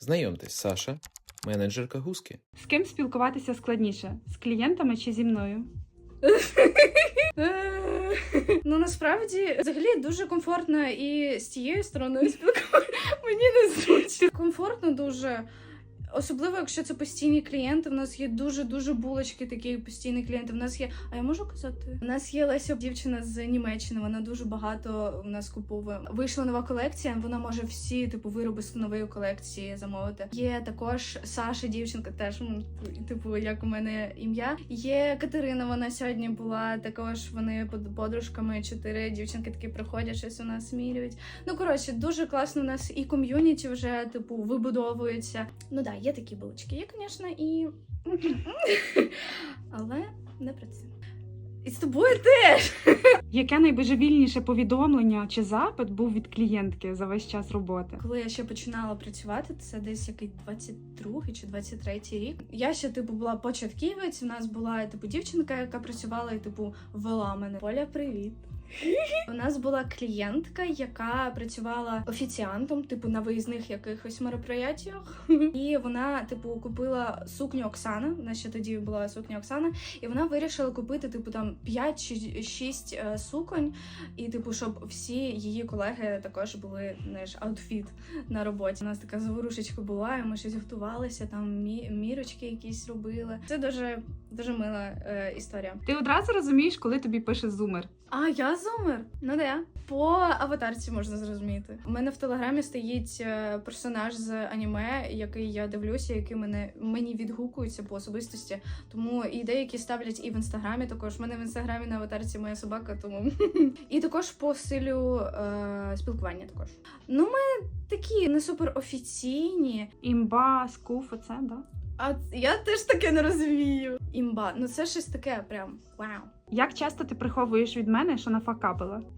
Знайомтесь, Саша, менеджерка гуски. З ким спілкуватися складніше? З клієнтами чи зі мною? Ну насправді взагалі дуже комфортно і з тією стороною спілкуватися. Мені не зручно. Комфортно дуже. Особливо, якщо це постійні клієнти. В нас є дуже дуже булочки, такі постійні клієнти. В нас є. А я можу казати? У нас є Леся, дівчина з Німеччини. Вона дуже багато в нас куповує. Вийшла нова колекція. Вона може всі типу вироби з нової колекції замовити. Є також Саша, дівчинка, теж типу, як у мене ім'я. Є Катерина. Вона сьогодні була також. Вони под подружками. Чотири дівчинки такі приходять, щось у нас смірюють. Ну коротше, дуже класно. У нас і ком'юніті вже типу вибудовується. Ну да, є такі булочки. Є, звісно, і але не про це. І з тобою теж. Яке найбожевільніше повідомлення чи запит був від клієнтки за весь час роботи? Коли я ще починала працювати, це десь який 22 чи 23 рік. Я ще типу була початківець. У нас була типу дівчинка, яка працювала і типу вела мене. Поля, привіт. У нас була клієнтка, яка працювала офіціантом, типу на виїзних якихось мероприятіях. І вона, типу, купила сукню Оксана. У нас ще тоді була сукня Оксана, і вона вирішила купити, типу, там 5 чи 6 е, суконь, і типу, щоб всі її колеги також були знаєш, аутфіт на роботі. У нас така заворушечка була, і ми щось готувалися, там мі- мірочки якісь робили. Це дуже дуже мила е, історія. Ти одразу розумієш, коли тобі пише зумер. А я зумер? Ну де? По аватарці можна зрозуміти. У мене в телеграмі стоїть е, персонаж з аніме, який я дивлюся, який мене мені відгукується по особистості. Тому і деякі ставлять і в інстаграмі. Також У мене в інстаграмі на аватарці моя собака, тому і також по стилю е, спілкування. Також ну ми такі не супер офіційні. Імба, скуф, оце, да? А я теж таке не розумію. Імба, ну це щось таке, прям вау. Як часто ти приховуєш від мене, що нафакапила?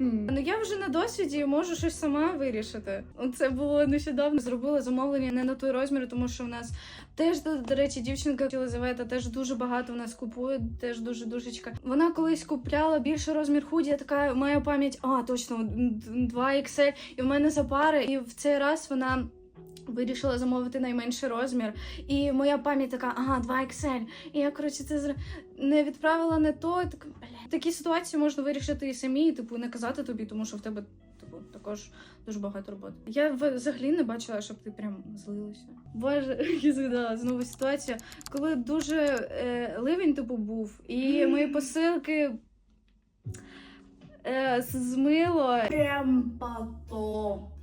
Ну я вже на досвіді можу щось сама вирішити. Це було нещодавно. Зробила замовлення не на той розмір, тому що в нас теж до, речі, дівчинка Єлизавета теж дуже багато в нас купує, теж дуже душечка. Вона колись купляла більший розмір худі. Я така маю пам'ять, а точно 2 XL, і в мене запари. І в цей раз вона. Вирішила замовити найменший розмір, і моя пам'ять така, ага, 2 XL. І я коротше це зр... не відправила не то. Так, бля. Такі ситуації можна вирішити і самі, і, типу, не казати тобі, тому що в тебе типу також дуже багато роботи. Я взагалі не бачила, щоб ти прям злилася. Боже, я згадала знову ситуацію, коли дуже е, ливень типу був, і мої посилки. Е, змило прям потоп.